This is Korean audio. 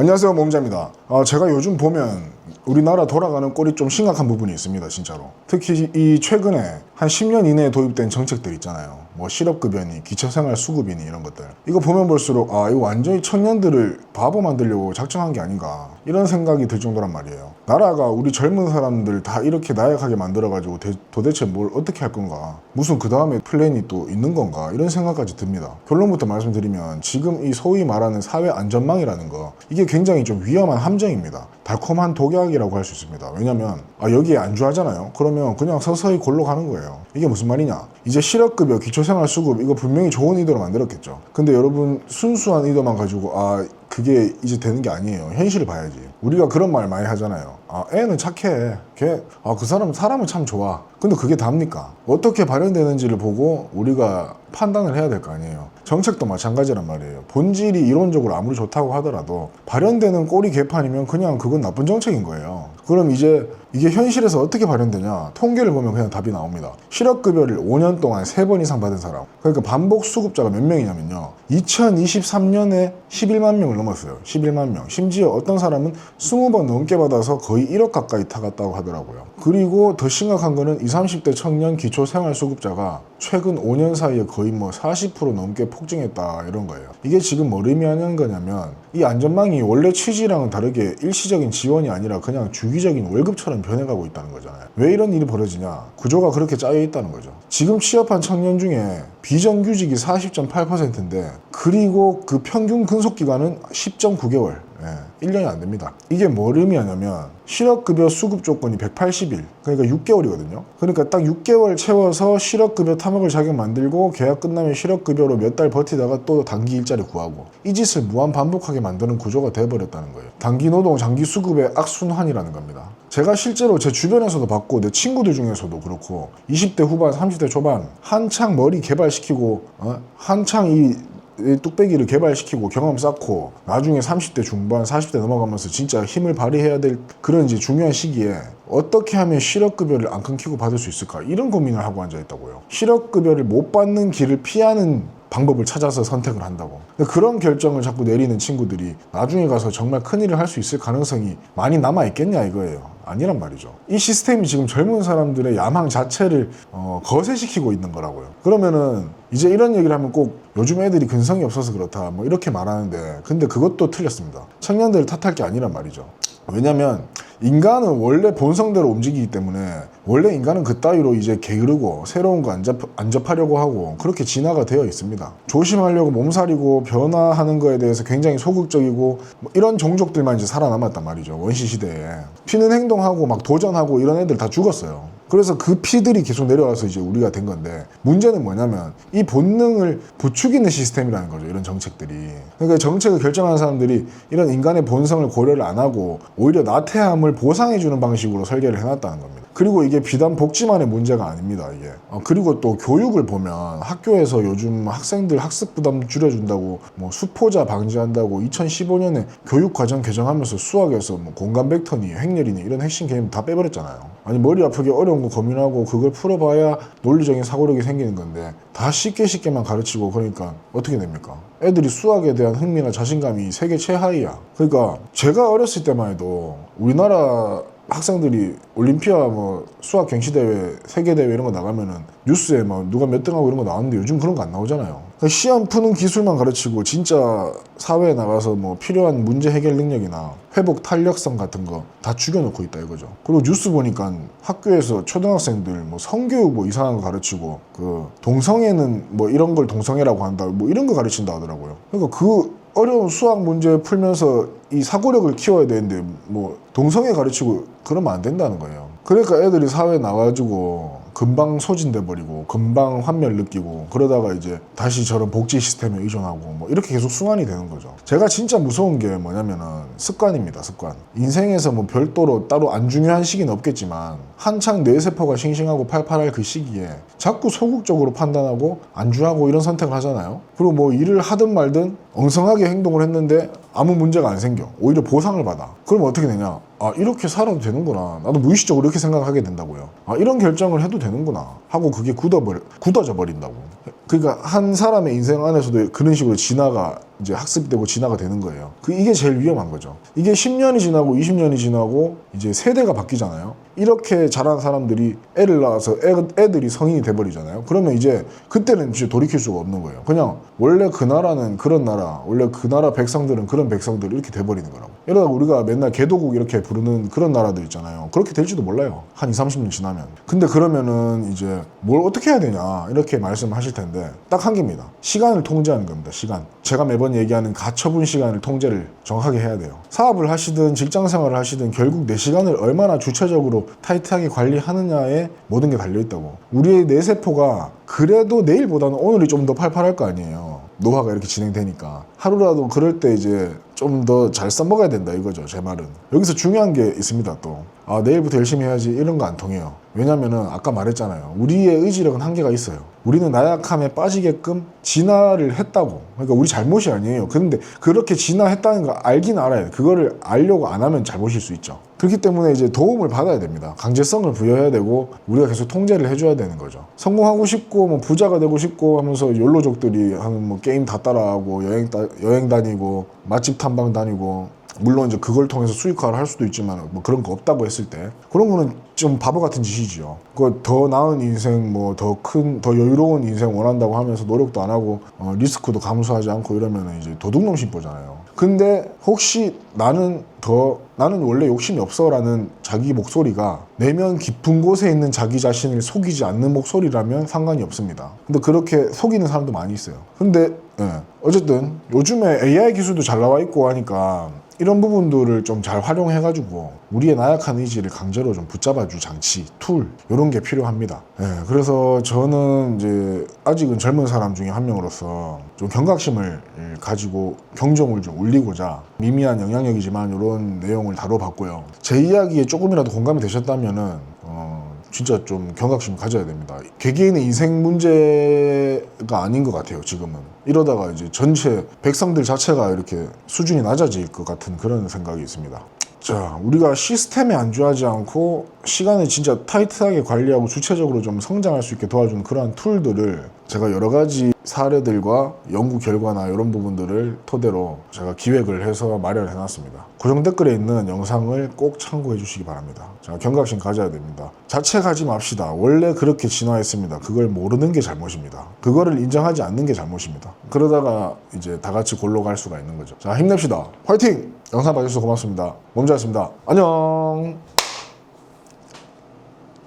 안녕하세요 몸자입니다. 아, 제가 요즘 보면 우리나라 돌아가는 꼴이 좀 심각한 부분이 있습니다 진짜로. 특히 이 최근에 한 10년 이내에 도입된 정책들 있잖아요. 뭐 실업급여니 기초생활 수급이니 이런 것들. 이거 보면 볼수록 아 이거 완전히 청년들을 바보 만들려고 작정한 게 아닌가 이런 생각이 들 정도란 말이에요. 나라가 우리 젊은 사람들 다 이렇게 나약하게 만들어가지고 대- 도대체 뭘 어떻게 할 건가 무슨 그 다음에 플랜이 또 있는 건가 이런 생각까지 듭니다. 결론부터 말씀드리면 지금 이 소위 말하는 사회 안전망이라는 거 이게 굉장히 좀 위험한 함정입니다. 달콤한 독약이라고 할 수 있습니다. 왜냐면 아, 여기에 안주하잖아요. 그러면 그냥 서서히 골로 가는 거예요. 이게 무슨 말이냐? 이제 실업급여, 기초생활수급 이거 분명히 좋은 의도로 만들었겠죠. 근데 여러분 순수한 의도만 가지고 아 그게 이제 되는 게 아니에요. 현실을 봐야지. 우리가 그런 말 많이 하잖아요. 아, 애는 착해. 걔, 아, 그 사람, 사람은 참 좋아. 근데 그게 답니까? 어떻게 발현되는지를 보고 우리가 판단을 해야 될 거 아니에요. 정책도 마찬가지란 말이에요. 본질이 이론적으로 아무리 좋다고 하더라도 발현되는 꼬리 개판이면 그냥 그건 나쁜 정책인 거예요. 그럼 이제 이게 현실에서 어떻게 발현되냐? 통계를 보면 그냥 답이 나옵니다. 실업급여를 5년 동안 3번 이상 받은 사람. 그러니까 반복 수급자가 몇 명이냐면요. 2023년에 11만 명을 넘었어요. 11만 명. 심지어 어떤 사람은 20번 넘게 받아서 거의 1억 가까이 타갔다고 하더라고요. 그리고 더 심각한 거는 20, 30대 청년 기초생활수급자가 최근 5년 사이에 거의 뭐 40% 넘게 폭증했다 이런 거예요. 이게 지금 뭘 의미하는 거냐면 이 안전망이 원래 취지랑은 다르게 일시적인 지원이 아니라 그냥 주기적인 월급처럼 변해가고 있다는 거잖아요. 왜 이런 일이 벌어지냐? 구조가 그렇게 짜여 있다는 거죠. 지금 취업한 청년 중에 비정규직이 40.8%인데 그리고 그 평균 근속 기간은 10.9개월. 예, 1년이 안 됩니다. 이게 뭘 의미하냐면 실업급여 수급 조건이 180일, 그러니까 6개월이거든요. 그러니까 딱 6개월 채워서 실업급여 탐욕을 자격 만들고 계약 끝나면 실업급여로 몇 달 버티다가 또 단기 일자리 구하고 이 짓을 무한 반복하게 만드는 구조가 돼버렸다는 거예요. 단기 노동, 장기 수급의 악순환이라는 겁니다. 제가 실제로 제 주변에서도 봤고 내 친구들 중에서도 그렇고 20대 후반, 30대 초반 한창 머리 개발시키고 어? 한창 이이 뚝배기를 개발시키고 경험 쌓고 나중에 30대 중반, 40대 넘어가면서 진짜 힘을 발휘해야 될 그런 이제 중요한 시기에 어떻게 하면 실업급여를 안 끊기고 받을 수 있을까 이런 고민을 하고 앉아 있다고요. 실업급여를 못 받는 길을 피하는 방법을 찾아서 선택을 한다고. 그런 결정을 자꾸 내리는 친구들이 나중에 가서 정말 큰일을 할 수 있을 가능성이 많이 남아 있겠냐 이거예요. 아니란 말이죠. 이 시스템이 지금 젊은 사람들의 야망 자체를 어, 거세시키고 있는 거라고요. 그러면은 이제 이런 얘기를 하면 꼭 요즘 애들이 근성이 없어서 그렇다 뭐 이렇게 말하는데 근데 그것도 틀렸습니다. 청년들을 탓할 게 아니란 말이죠. 왜냐면 인간은 원래 본성대로 움직이기 때문에 원래 인간은 그 따위로 이제 게으르고 새로운 거 안 접하려고 하고 그렇게 진화가 되어 있습니다. 조심하려고 몸살이고 변화하는 거에 대해서 굉장히 소극적이고 뭐 이런 종족들만 이제 살아남았단 말이죠. 원시 시대에 튀는 행동하고 막 도전하고 이런 애들 다 죽었어요. 그래서 그 피들이 계속 내려와서 이제 우리가 된 건데 문제는 뭐냐면 이 본능을 부추기는 시스템이라는 거죠. 이런 정책들이. 그러니까 정책을 결정하는 사람들이 이런 인간의 본성을 고려를 안 하고 오히려 나태함을 보상해 주는 방식으로 설계를 해놨다는 겁니다. 그리고 이게 비단 복지만의 문제가 아닙니다. 이게. 어, 그리고 또 교육을 보면 학교에서 요즘 학생들 학습 부담 줄여준다고 뭐 수포자 방지한다고 2015년에 교육 과정 개정하면서 수학에서 뭐 공간 벡터니 횡렬이니 이런 핵심 개념 다 빼버렸잖아요. 아니 머리 아프게 어려운 거 고민하고 그걸 풀어봐야 논리적인 사고력이 생기는 건데 다 쉽게 쉽게만 가르치고 그러니까 어떻게 됩니까? 애들이 수학에 대한 흥미나 자신감이 세계 최하위야. 그러니까 제가 어렸을 때만 해도 우리나라 학생들이 올림피아 뭐 수학 경시대회 세계대회 이런 거 나가면은 뉴스에 막 누가 몇 등하고 이런 거 나오는데 요즘 그런 거 안 나오잖아요. 그러니까 시험 푸는 기술만 가르치고 진짜 사회에 나가서 뭐 필요한 문제 해결 능력이나 회복 탄력성 같은 거 다 죽여놓고 있다 이거죠. 그리고 뉴스 보니까 학교에서 초등학생들 뭐 성교육 뭐 이상한 거 가르치고 그 동성애는 뭐 이런 걸 동성애라고 한다 뭐 이런 거 가르친다 하더라고요. 그러니까 그 어려운 수학 문제 풀면서 이 사고력을 키워야 되는데 뭐 동성애 가르치고 그러면 안 된다는 거예요. 그러니까 애들이 사회에 나와가지고 금방 소진돼 버리고 금방 환멸 느끼고 그러다가 이제 다시 저런 복지 시스템에 의존하고 뭐 이렇게 계속 순환이 되는 거죠. 제가 진짜 무서운 게 뭐냐면은 습관입니다. 습관. 인생에서 뭐 별도로 따로 안 중요한 시기는 없겠지만 한창 뇌세포가 싱싱하고 팔팔할 그 시기에 자꾸 소극적으로 판단하고 안주하고 이런 선택을 하잖아요. 그리고 뭐 일을 하든 말든 엉성하게 행동을 했는데 아무 문제가 안 생겨. 오히려 보상을 받아. 그럼 어떻게 되냐? 아, 이렇게 살아도 되는구나. 나도 무의식적으로 이렇게 생각하게 된다고요. 아, 이런 결정을 해도 되는구나. 하고 그게 굳어버려, 굳어져 버린다고. 그러니까 한 사람의 인생 안에서도 그런 식으로 진화가 이제 학습되고 진화가 되는 거예요. 그 이게 제일 위험한 거죠. 이게 10년이 지나고 20년이 지나고 이제 세대가 바뀌잖아요. 이렇게 자란 사람들이 애를 낳아서 애, 애들이 성인이 돼버리잖아요. 그러면 이제 그때는 이제 돌이킬 수가 없는 거예요. 그냥 원래 그 나라는 그런 나라, 원래 그 나라 백성들은 그런 백성들 이렇게 돼버리는 거라고. 이러다 우리가 맨날 개도국 이렇게 부르는 그런 나라들 있잖아요. 그렇게 될지도 몰라요. 한 2, 30년 지나면. 근데 그러면은 이제 뭘 어떻게 해야 되냐 이렇게 말씀하실 텐데 딱 한 개입니다. 시간을 통제하는 겁니다. 시간. 제가 매번 얘기하는 가처분 시간을 통제를 정확하게 해야 돼요. 사업을 하시든 직장 생활을 하시든 결국 내 시간을 얼마나 주체적으로 타이트하게 관리하느냐에 모든 게 달려 있다고. 우리의 뇌세포가 그래도 내일보다는 오늘이 좀 더 팔팔할 거 아니에요. 노화가 이렇게 진행되니까 하루라도 그럴 때 이제 좀 더 잘 써먹어야 된다 이거죠 제 말은 여기서 중요한 게 있습니다 또 아 내일부터 열심히 해야지 이런 거 안 통해요. 왜냐면은 아까 말했잖아요. 우리의 의지력은 한계가 있어요. 우리는 나약함에 빠지게끔 진화를 했다고. 그러니까 우리 잘못이 아니에요. 근데 그렇게 진화했다는 거 알긴 알아야 돼. 그거를 알려고 안 하면 잘못일 수 있죠. 그렇기 때문에 이제 도움을 받아야 됩니다. 강제성을 부여해야 되고 우리가 계속 통제를 해줘야 되는 거죠. 성공하고 싶고 뭐 부자가 되고 싶고 하면서 욜로족들이 하는 뭐 게임 다 따라하고 여행 따, 여행 다니고 맛집 탐방 다니고 물론 이제 그걸 통해서 수익화를 할 수도 있지만 뭐 그런 거 없다고 했을 때 그런 거는 좀 바보 같은 짓이죠. 그더 나은 인생 뭐 더 큰 더 여유로운 인생 원한다고 하면서 노력도 안 하고 어, 리스크도 감수하지 않고 이러면 이제 도둑놈 심보잖아요. 근데 혹시 나는 더 나는 원래 욕심이 없어라는 자기 목소리가 내면 깊은 곳에 있는 자기 자신을 속이지 않는 목소리라면 상관이 없습니다. 근데 그렇게 속이는 사람도 많이 있어요. 근데 예. 어쨌든 요즘에 AI 기술도 잘 나와 있고 하니까 이런 부분들을 좀 잘 활용해가지고 우리의 나약한 의지를 강제로 좀 붙잡아줄 장치, 툴 이런 게 필요합니다. 예, 그래서 저는 이제 아직은 젊은 사람 중에 한 명으로서 좀 경각심을 가지고 경종을 좀 울리고자 미미한 영향력이지만 이런 내용을 다뤄봤고요. 제 이야기에 조금이라도 공감이 되셨다면은 어, 진짜 좀 경각심 가져야 됩니다. 개개인의 인생 문제가 아닌 것 같아요, 지금은. 이러다가 이제 전체 백성들 자체가 이렇게 수준이 낮아질 것 같은 그런 생각이 있습니다. 자, 우리가 시스템에 안주하지 않고 시간을 진짜 타이트하게 관리하고 주체적으로 좀 성장할 수 있게 도와주는 그러한 툴들을 제가 여러 가지 사례들과 연구 결과나 이런 부분들을 토대로 제가 기획을 해서 마련해 놨습니다. 고정 댓글에 있는 영상을 꼭 참고해 주시기 바랍니다. 자, 경각심 가져야 됩니다. 자책하지 맙시다. 원래 그렇게 진화했습니다. 그걸 모르는 게 잘못입니다. 그거를 인정하지 않는 게 잘못입니다. 그러다가 이제 다 같이 골로 갈 수가 있는 거죠. 자, 힘냅시다. 화이팅! 영상 봐주셔서 고맙습니다. 몸잘했습니다. 안녕!